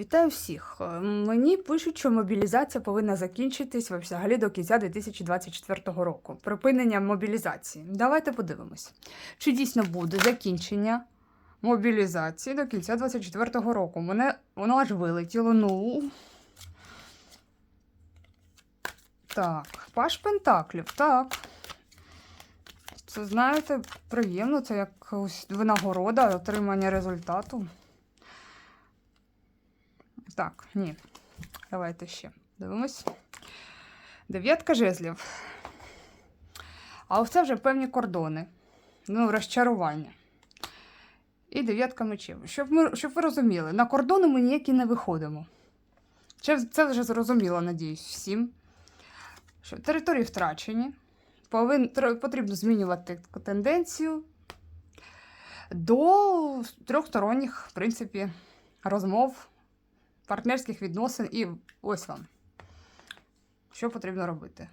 Вітаю всіх. Е, Мені пишуть, що мобілізація повинна закінчитись взагалі до кінця 2024 року. Припинення мобілізації. Давайте подивимось, чи дійсно буде закінчення мобілізації до кінця 2024 року. Мене воно аж вилетіло. Ну. Так, Паш Пентаклів, так. Це, знаєте, приємно, це як ось винагорода, отримання результату. Так, ні. Давайте ще дивимось. Дев'ятка жезлів. А це вже певні кордони. Ну, розчарування. І дев'ятка мечів. Щоб, ми, щоб ви розуміли, на кордони ми ніякі не виходимо. Це вже зрозуміло, надіюсь, всім. Що території втрачені. Повин, потрібно змінювати тенденцію до трьохсторонніх, в принципі, розмов партнерських відносин і ось вам. Що потрібно робити?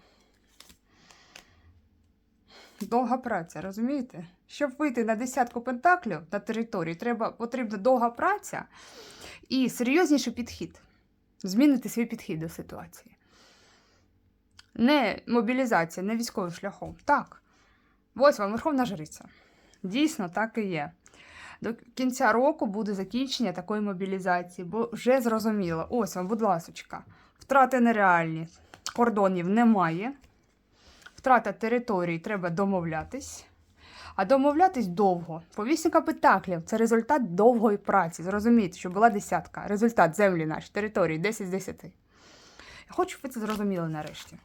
Довга праця, розумієте? Щоб вийти на десятку пентаклів на території, треба, потрібна довга праця і серйозніший підхід. Змінити свій підхід до ситуації. Не мобілізація, не військовим шляхом. Так. Ось вам Верховна Жриця. Дійсно, так і є. До кінця року буде закінчення такої мобілізації, бо вже зрозуміло. Ось вам, будь ласочка, втрати нереальні, кордонів немає. Втрата території треба домовлятись. А домовлятись довго. Повісника Петаклів це результат довгої праці. Зрозумійте, що була десятка. Результат землі наші, території 10 з 10. Я хочу, щоб ви це зрозуміли нарешті.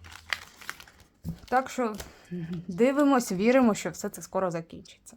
Так що дивимось, віримо, що все це скоро закінчиться.